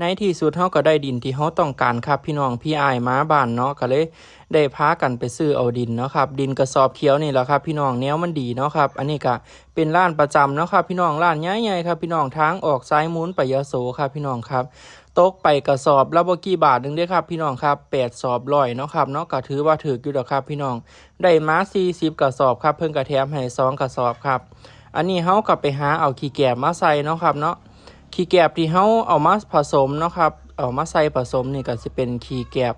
ในที่สุดเฮาก็ได้ดินที่เฮาต้องการครับพี่น้องพี่อายมาบ้านเนาะก็เลยได้พากันไปซื้อเอาดินเนาะครับดินกระสอบเขียวนี่แหละครับพี่น้องแนวมันดีเนาะครับอันนี้ก็เป็นร้านประจำเนาะครับพี่น้องร้านใหญ่ๆครับพี่น้องทางออกซ้ายมุนไปยโสครับพี่น้องครับตกไปกระสอบละบกี่บาทหนึ่งเด้อครับพี่น้องครับ8สอบร้อยเนาะครับเนาะก็ถือว่าถืออยู่ดอกครับพี่น้องได้มา40กระสอบครับเพิ่นก็แถมให้สองกระสอบครับอันนี้เฮาก็ไปหาเอาขี้แกบมาใส่เนาะครับเนาะ ขี้แกบที่เฮาเอามาผสมเนาะครับ เอามาใส่ผสมนี่ก็สิเป็นขี้แกบ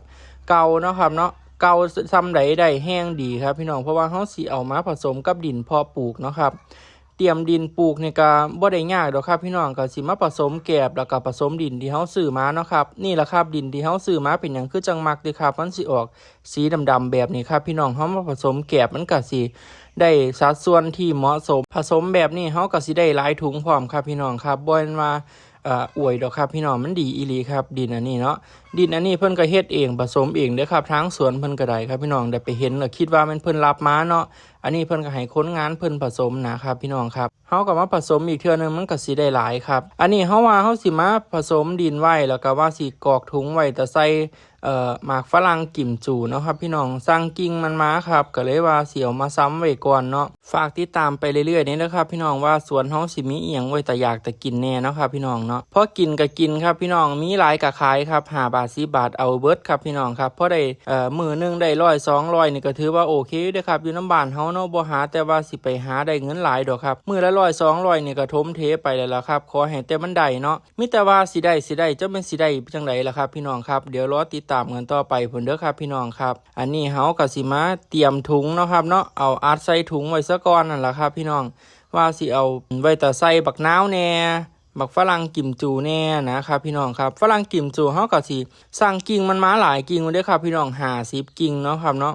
เก่าเนาะครับเนาะเก่าซ้ำไหลได้แห้งดีครับ พี่น้องเพราะว่าเฮาสิเอามาผสมกับดินพอปลูกเนาะครับ เตรียมดินปลูกนี่ก็บ่ได้ยากดอกครับพี่น้องก็สิมาผสมแกบแล้วก็ผสมดินที่เฮาซื้อมาเนาะครับนี่แหละครับดินที่เฮาซื้อมาเป็นหยังคือจังมักเด้ครับมันสิออกสีดำๆแบบนี้ครับพี่น้องเฮามาผสมแกบมันก็สิได้สัดส่วนที่เหมาะสม ผสมแบบนี้เฮาก็สิได้หลายถุงพร้อมครับพี่น้องครับบ่แม่นว่าอ่วยดอกครับพี่น้องมันดีอีหลีครับ ดินอันนี้เนาะดินอันนี้เพิ่นก็เฮ็ดเองผสมเองเด้อครับทางสวนเพิ่นก็ได้ครับพี่น้องได้ไปเห็นแล้วคิดว่ามันเพิ่นรับมาเนาะ อันนี้เพิ่นก็ให้ค้นงานเพิ่นผสมนะครับพี่น้องครับเฮาก็มาผสมอีกเทื่อนึงมันก็สิได้หลายครับ อันนี้เฮาว่าเฮาสิมาผสมดินไว้แล้วก็ว่าสิกรอกถุงไว้แต่ใส่เอ่อหมากฝรั่งกิ่มจูเนาะครับพี่น้องสร้างกิ่งมันมาครับก็เลยว่าเสียวมาซ้ำไว้ก่อนเนาะฝากติดตามไปเรื่อยๆนี่นะครับพี่น้องว่าสวนเฮาสิมีอีหยังไว้แต่อยากแต่กินแน่เนาะครับพี่น้องเนาะพอกินก็กินครับพี่น้องมีหลายกะขายครับ5บาท10บาทเอาเบิดครับพี่น้องครับพอได้เอ่อมือหนึงได้ร้อยสองร้อยนี่ก็ถือว่าโอเคเด้อครับอยู่น้ำบ้านเฮาเนาะบ่หาแต่ว่าสิไปหาได้เงินหลายดอกครับมือละร้อยสองร้อยนี่ก็ทมเทไปแล้วล่ะครับขอให้แต่มันได้เนาะมีแต่ว่าสิได้สิได้จะเป็นสิได้จังไดล่ะครับพี่น้องครับเดี๋ยวรอติดตามกันต่อไปพุ่นเด้อครับพี่น้องครับ อันนี้เฮาก็สิมาเตรียมถุงเนาะครับเนาะเอาอัดใส่ถุงไว้ซะก่อนนั่นล่ะครับ พี่น้องว่าสิเอาไว้แต่ใส่บักน้าวแน่บักฝรั่งกิมจูแน่นะครับพี่น้องครับฝรั่งกิมจูเฮาก็สิสั่งกิ่งมันมาหลายกิ่งเด้อครับพี่น้อง50กิ่งเนาะครับเนาะ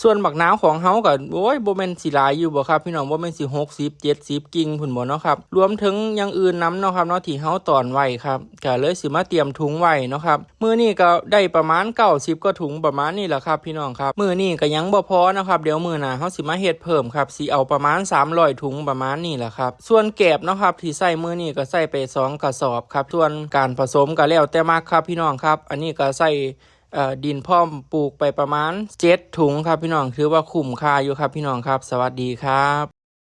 ส่วนบักนาวของเฮาก็โอ้ยโบ่แมนสิหลายอยู่บ่ครับพี่น้องโบ่แมนสิ60 70กิ่งพุ่นบ่เนาะครับรวมถึงย่างอื่นนํเนาะครับเนาะที่เฮาตอนไว้ครับก็เลยสิมาเตรียมถุงไว้เนาะครับมือนี้ก็ได้ประมาณ90กว่าถุงประมาณนี้แหละครับพี่น้องครับมือนี้ก็ยังบ่พอนะครับเดี๋ยวมือหน้าเฮาสิมาเฮ็ดเพิ่มครับสิเอาประมาณ300ถุงประมาณนี้แหละครับส่วนแกบเนาะครับที่ใส่มือนี้ก็ใส่ไปสองกระสอบครับส่วนการผสมก็แล้วแต่มักครับพี่น้องครับ อันนี้ก็ใส่ ดินพ่อมปลูกไปประมาณเจ็ดถุงครับพี่น้องถือว่าคุ้มค่าอยู่ครับพี่น้องครับ สวัสดีครับ